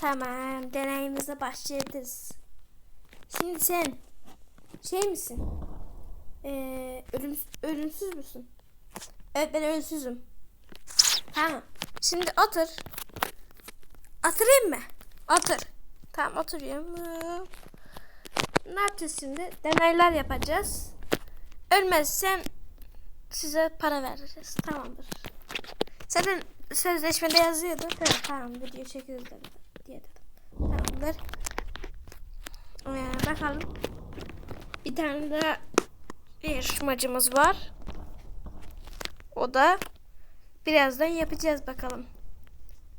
Tamam deneyimize başlayabiliriz. Şimdi sen şey misin? Ee, ölüm, ölümsüz müsün? Evet ben ölümsüzüm. Tamam. Şimdi otur. Oturayım mı? Otur. Tamam oturuyorum. Ne yapacağız şimdi? Deneyler yapacağız. Ölmezsen size para vereceğiz. Tamamdır. Zaten sözleşmede yazıyordu. Evet, tamam video çekeriz dedi, diye dedim. Tamamdır. Ee, bakalım. Bir tane daha yarışmacımız var. O da birazdan yapacağız bakalım.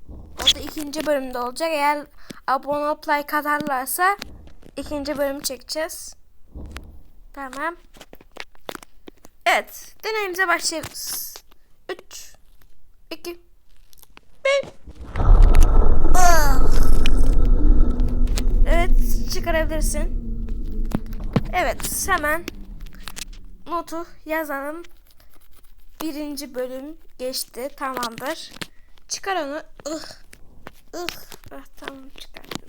O da ikinci bölümde olacak. Eğer abone olup like atarlarsa ikinci bölüm çekeceğiz. Tamam. Evet. Deneyimize başlıyoruz. 3 2 1 Evet çıkarabilirsin. Evet hemen notu yazalım. Birinci bölüm geçti. Tamamdır. Çıkar onu. Ih. Ih. Ah, tamam çıkardım.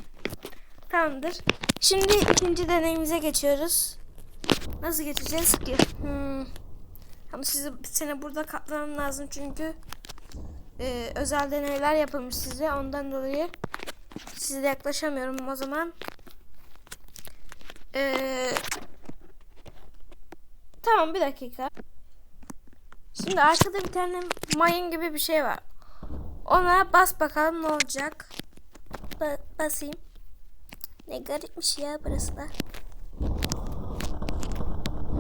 Tamamdır. Şimdi ikinci deneyimize geçiyoruz. Nasıl geçeceğiz ki? Hmm. Ama sizi sene burada katlamam lazım çünkü e, özel deneyler yapılmış size. Ondan dolayı size yaklaşamıyorum o zaman. Ee, tamam bir dakika. Şimdi arkada bir tane mayın gibi bir şey var. Ona bas bakalım ne olacak. Ba- basayım. Ne garipmiş ya burası da.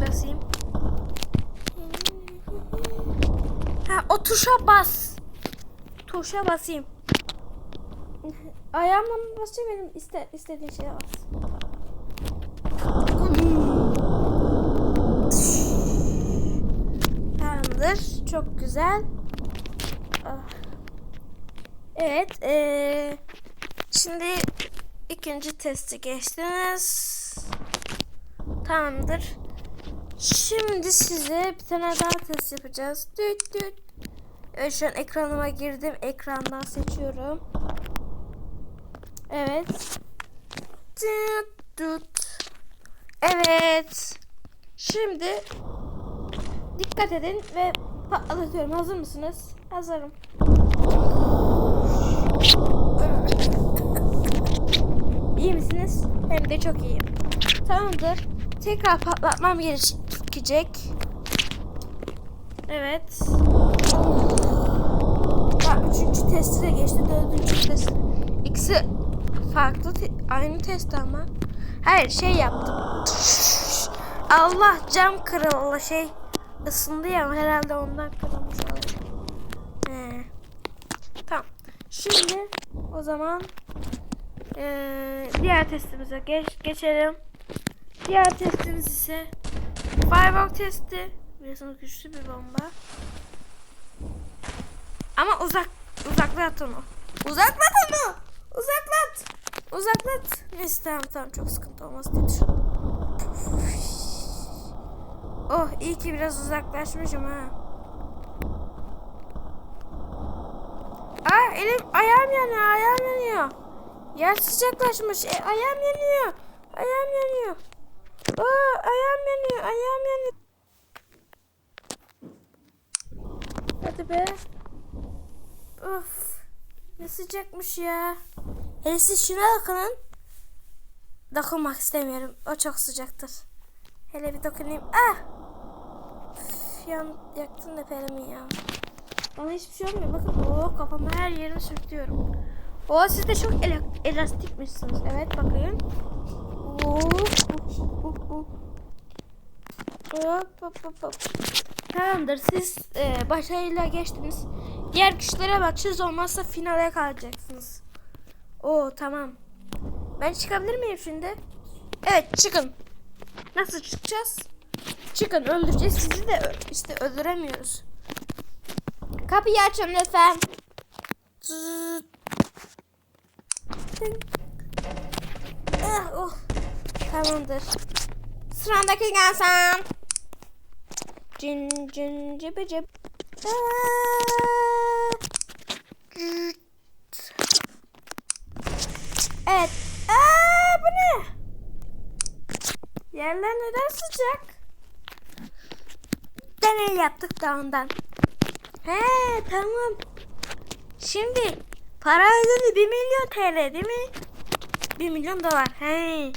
Basayım. Ha o tuşa bas. Tuşa basayım. Ayağımla mı basacağım benim iste, istediğin şeye bas. Tamamdır. Çok güzel. Ah. Evet. Ee, şimdi ikinci testi geçtiniz. Tamamdır. Şimdi size bir tane daha test yapacağız. Düt düt. Evet şu an ekranıma girdim. Ekrandan seçiyorum. Evet. Düt düt. Evet. Şimdi dikkat edin ve patlatıyorum. Hazır mısınız? Hazırım. İyi misiniz? Hem de çok iyiyim. Tamamdır. Tekrar patlatmam gerekecek. Evet. Ya, üçüncü testi de geçti. Dördüncü test. İkisi farklı. te- aynı test ama. Hayır şey yaptım. Allah cam kırıldı şey ısındı ya herhalde ondan kırılmış olabilir. He. Tamam. Şimdi o zaman eee, diğer testimize geç, geçelim. Diğer testimiz ise Fireball testi. Biliyorsunuz güçlü bir bomba. Ama uzak uzaklat onu. Uzaklat onu. Uzaklat. Uzaklat. Neyse tamam tamam çok sıkıntı olmaz düşündüm. Oh iyi ki biraz uzaklaşmışım ha. Aa elim ayağım yanıyor ayağım yanıyor. Yer sıcaklaşmış. E, ayağım yanıyor. Ayağım yanıyor. Aa ayağım yanıyor ayağım yanıyor. Hadi be. Of. Ne sıcakmış ya. Hele siz şuna dokunun. Dokunmak istemiyorum. O çok sıcaktır. Hele bir dokunayım. Ah! Üf, yan, yaktın da perimi ya. Bana hiçbir şey olmuyor. Bakın o kafamı her yerime sürtüyorum. O siz de çok ele- elastikmişsiniz. Evet bakın. Oo, uh, uh, uh. Hop hop hop hop. Tamamdır siz e, başarıyla geçtiniz. Diğer kişilere bakacağız olmazsa finale kalacaksınız. Oo tamam. Ben çıkabilir miyim şimdi? Evet çıkın. Nasıl çıkacağız? Çıkın öldüreceğiz sizi de işte öldüremiyoruz. Kapıyı açın lütfen. Ah, oh. Tamamdır. Sıradaki gelsen. Cin cin cibi cib. Aa. Evet. Aa bu ne? Yerler neden sıcak? Deney yaptık da ondan. He tamam. Şimdi para ödedi 1 milyon TL değil mi? 1 milyon dolar. He.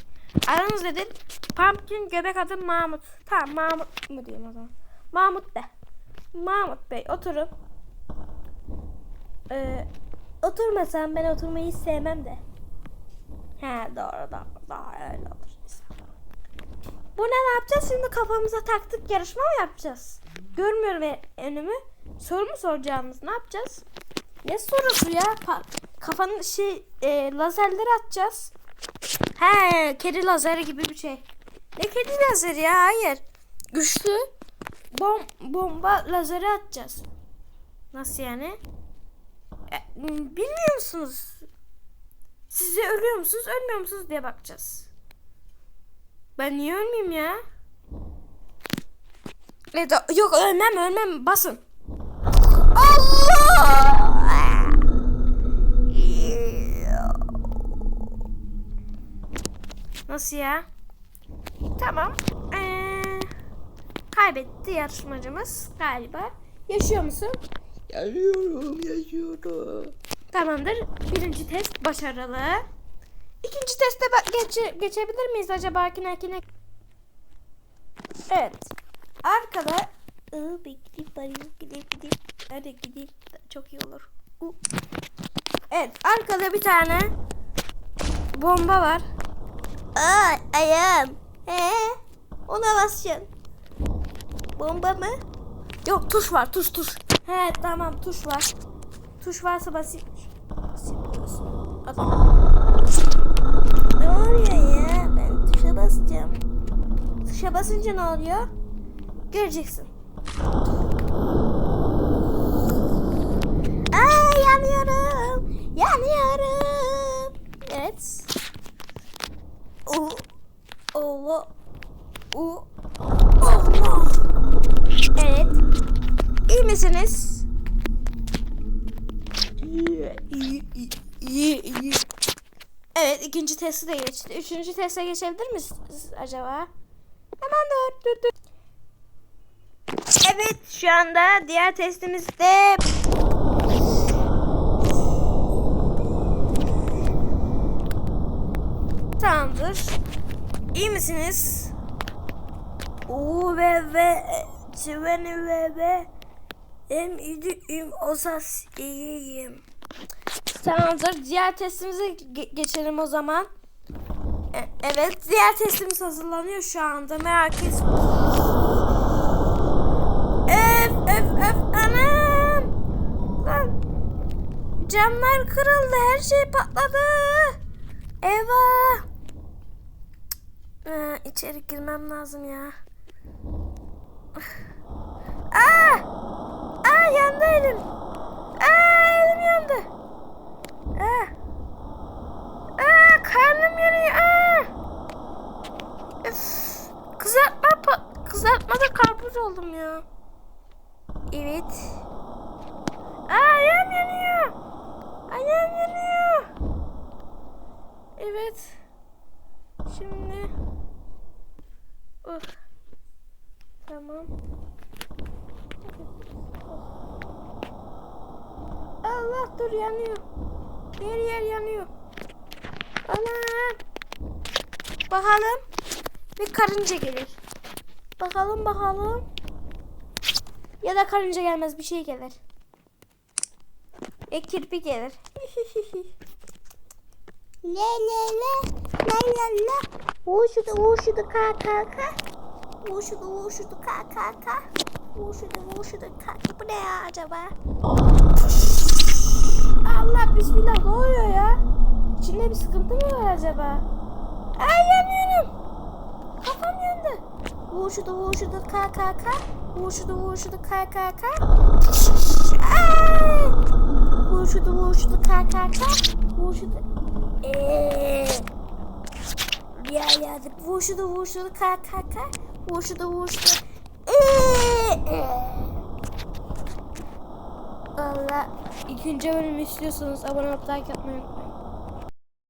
Aranız dedin. Pumpkin göbek adı Mahmut. Tamam Mahmut mı diyeyim o zaman. Mahmut de. Mahmut Bey oturup ee, oturmasam ben oturmayı sevmem de. He doğru doğru doğru öyle olur. Bu ne yapacağız şimdi kafamıza taktık yarışma mı yapacağız? Görmüyorum e- önümü. Soru mu soracağımız ne yapacağız? Ne sorusu ya? Kafanın şey e, lazerleri atacağız. He kedi lazeri gibi bir şey. Ne kedi lazeri ya hayır. Güçlü bom bomba lazeri atacağız. Nasıl yani? E, bilmiyor musunuz? Siz de ölüyor musunuz ölmüyor musunuz diye bakacağız. Ben niye ölmeyeyim ya? Evet, yok ölmem ölmem basın. Allah! Nasıl ya? Tamam. Ee, kaybetti yarışmacımız galiba. Yaşıyor musun? Yaşıyorum, yaşıyorum. Tamamdır. Birinci test başarılı. İkinci teste geçe- geçebilir miyiz acaba kinekine? Evet. Arkada Iı, bir gideyim bari gideyim gideyim. Hadi gideyim. Çok iyi olur. Evet arkada bir tane bomba var. Aa ayağım. He? Ona basacaksın. Bomba mı? Yok tuş var tuş tuş. He tamam tuş var. Tuş varsa. Adam. Ne oluyor ya? Ben tuşa basacağım. Tuşa basınca ne oluyor? Göreceksin. Aa yanıyorum. Yanıyorum. Evet. O Allah. O Allah. Evet. İyi misiniz? İyi, iyi, iyi, iyi, iyi. Evet ikinci testi de geçti. Üçüncü teste geçebilir misiniz acaba? Hemen dur dur dur. Evet şu anda diğer testimizde Tamamdır. İyi misiniz? U ve ve çiveni ve ve em idi im osas iyiyim. Tamamdır. Diğer testimize ge- geçelim o zaman. E- evet. Diğer testimiz hazırlanıyor şu anda. Merak etme. Öf öf öf anam. Lan. Camlar kırıldı. Her şey patladı. Eyvah. Ee, içeri girmem lazım ya. Aa! Aa yandı elim. Aa elim yandı. Aa. Aa karnım yanıyor. Aa. Üf. Kızartma pa- kızartmada karpuz oldum ya. Evet. Aa ayağım yanıyor. Ayağım yanıyor. Evet. Şimdi. Oh. Tamam. Allah dur yanıyor. Her yer yanıyor. Anam. Bakalım. Bir karınca gelir. Bakalım bakalım. Ya da karınca gelmez bir şey gelir. E kirpi gelir. la la la la la la. Vuşudu vuşudu ka ka ka. Vuşudu vuşudu ka ka ka. Vuşudu vuşudu ka. Bu ne ya acaba? Allah bismillah ne oluyor ya? İçinde bir sıkıntı mı var acaba? Ay yanıyorum. Kafam yandı. Vuşudu vuşudu ka ka ka. Vuşudu vuşudu ka ka ka. Ay! Vuşudu vuşudu ka ka ka. Vuşudu. Eee. Ya ya vuşudu vuşudu ka ka ka. Vuşudu vuşudu. Eee. Allah. İkinci bölümü istiyorsanız abone olup like yapmayı unutmayın.